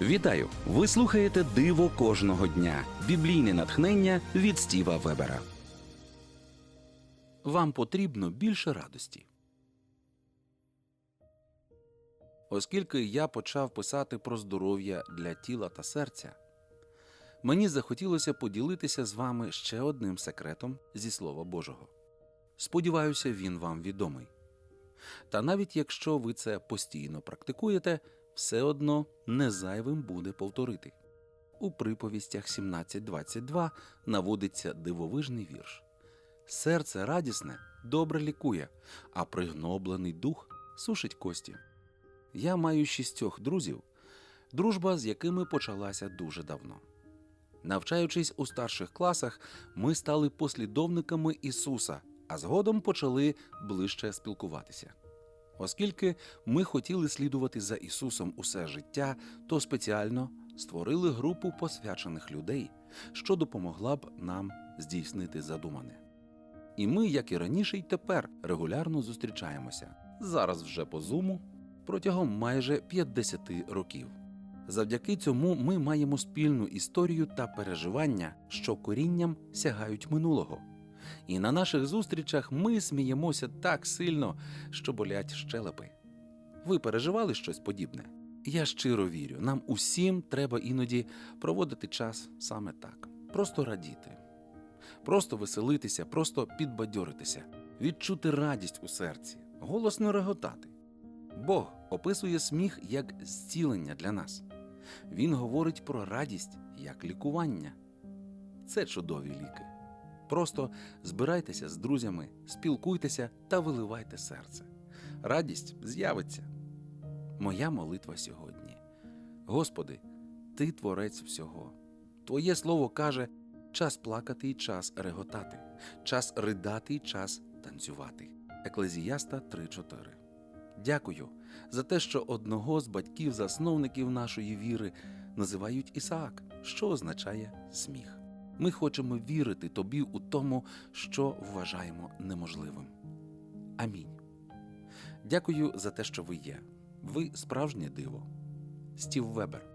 Вітаю! Ви слухаєте Диво кожного дня. Біблійне натхнення від Стіва Вебера. Вам потрібно більше радості. Оскільки я почав писати про здоров'я для тіла та серця, мені захотілося поділитися з вами ще одним секретом зі Слова Божого. Сподіваюся, він вам відомий. Та навіть якщо ви це постійно практикуєте, все одно не зайвим буде повторити. У приповістях 17.22 наводиться дивовижний вірш. Серце радісне добре лікує, а пригноблений дух сушить кості. Я маю шістьох друзів, дружба з якими почалася дуже давно. Навчаючись у старших класах, ми стали послідовниками Ісуса, а згодом почали ближче спілкуватися. Оскільки ми хотіли слідувати за Ісусом усе життя, то спеціально створили групу посвячених людей, що допомогла б нам здійснити задумане. І ми, як і раніше, й тепер регулярно зустрічаємося зараз вже по зуму протягом майже 50 років. Завдяки цьому ми маємо спільну історію та переживання, що корінням сягають минулого. І на наших зустрічах ми сміємося так сильно, що болять щелепи. Ви переживали щось подібне? Я щиро вірю, нам усім треба іноді проводити час саме так, просто радіти, просто веселитися, просто підбадьоритися, відчути радість у серці, голосно реготати. Бог описує сміх як зцілення для нас. Він говорить про радість як лікування. Це чудові ліки. Просто збирайтеся з друзями, спілкуйтеся та виливайте серце. Радість з'явиться. Моя молитва сьогодні. Господи, Ти творець всього. Твоє слово каже: час плакати і час реготати, час ридати і час танцювати. Еклезіаста 3.4. Дякую за те, що одного з батьків-засновників нашої віри називають Ісаак, що означає сміх. Ми хочемо вірити тобі у тому, що вважаємо неможливим. Амінь. Дякую за те, що ви є. Ви справжнє диво. Стів Вебер.